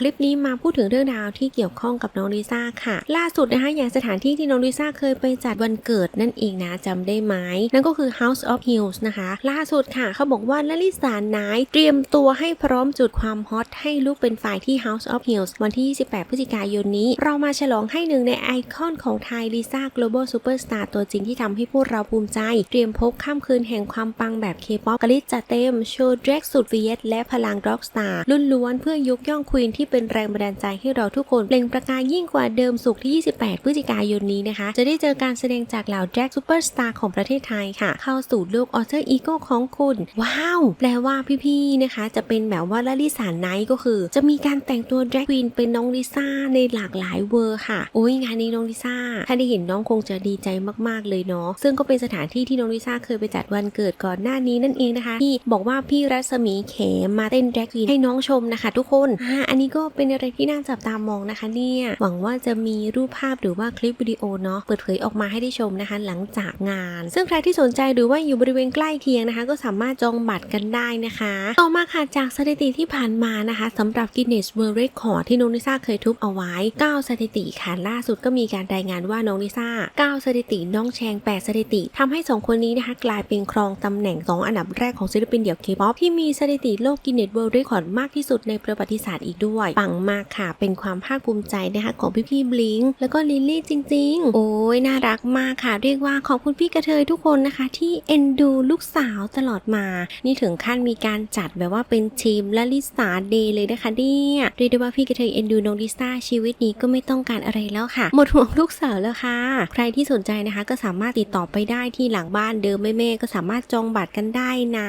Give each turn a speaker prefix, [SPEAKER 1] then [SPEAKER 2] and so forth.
[SPEAKER 1] คลิปนี้มาพูดถึงเรื่องราวที่เกี่ยวข้องกับน้องลิซ่าค่ะ ล่าสุดนะคะอย่างสถานที่ที่น้องลิซ่าเคยไปจัดวันเกิดนั่นเองนะจำได้ไหมนั่นก็คือ House of Hills นะคะ ล่าสุดค่ะเขาบอกว่าลลิสานายเตรียมตัวให้พร้อมจุดความฮอตให้ลูกเป็นฝ่ายที่ House of Hills วันที่ 28 พฤศจิกายนนี้ เรามาฉลองให้หนึ่งในไอคอนของไทยลิซ่า Global Superstar ตัวจริงที่ทำให้พวกเราภูมิใจ เตรียมพบข้ามคืนแห่งความปังแบบ K-POP กลิตจัดเต็มโชว์แดรกสุดเวียดและพลังร็อกสตาร์ลุ่นล้วนเพื่อยกย่องควีนที่เป็นแรงบันดาลใจให้เราทุกคนเปล่งประกายยิ่งกว่าเดิมสุกที่ 28 พฤศจิกายนนี้นะคะ จะได้เจอการแสดงจากเหล่าแดรกซูเปอร์สตาร์ของประเทศไทยค่ะ เข้าสู่โลกออเทอร์อีโก้ของคุณ ว้าว แปลว่าพี่ๆนะคะ จะเป็นแบบว่าลลิสานไนท์ก็คือ จะมีการแต่งตัวแดรควีนเป็นน้องลิซ่าในหลากหลายเวอร์ค่ะ โอ้ยงานนี้น้องลิซ่า ถ้าได้เห็นน้องคงจะดีใจมากๆเลยเนาะ ซึ่งก็เป็นสถานที่ที่น้องลิซ่าเคยไปจัดวันเกิดก่อนหน้านี้นั่นเองนะคะ ที่บอกว่าพี่รัศมีเขมมาเต้นแดรควีนให้น้องชมนะคะ ทุกคนอ่าอันนี้ก็เป็นอะไรที่น่าจับตามองนะคะเนี่ยหวังว่าจะมีรูปภาพหรือว่าคลิปวิดีโอเนาะเปิดเผยออกมาให้ได้ชมนะคะ หลังจากงาน ซึ่งใครที่สนใจหรือว่าอยู่บริเวณใกล้เคียงนะคะ ก็สามารถจองบัตรกันได้นะคะ ต่อมาค่ะจากสถิติที่ผ่านมานะคะสำหรับ Guinness World Record ที่น้องลิซ่าเคยทุบเอาไว้ 9 สถิติค่ะล่าสุดก็มีการรายงานว่าน้องลิซ่า 9 สถิติน้องแชง 8 สถิติทำให้ 2 คนนี้นะคะกลายเป็นครองตำแหน่ง 2 อันดับแรกของศิลปินเดี่ยว K-POP ที่มีสถิติโลก Guinness World Record มากที่สุดในประวัติศาสตร์อีกด้วยปังมากค่ะ เป็นความภาคภูมิใจนะคะของพี่ๆบลิงแล้วก็ลิลลี่จริง ๆ โอ้ยน่ารักมากค่ะ เรียกว่าขอบคุณพี่กระเทยทุกคนนะคะ ที่เอ็นดูลูกสาวตลอดมา นี่ถึงขั้นมีการจัดแบบว่าเป็นทีมและลิสาเดย์เลยนะคะเนี่ยเรียกได้ว่าพี่กระเทยเอ็นดูน้องลิซ่าชีวิตนี้ก็ไม่ต้องการอะไรแล้วค่ะ หมดห่วงลูกสาวแล้วค่ะ ใครที่สนใจนะคะก็สามารถติดต่อไปได้ที่หลังบ้านเดิมแม่ๆก็สามารถจองบัตรกันได้นะ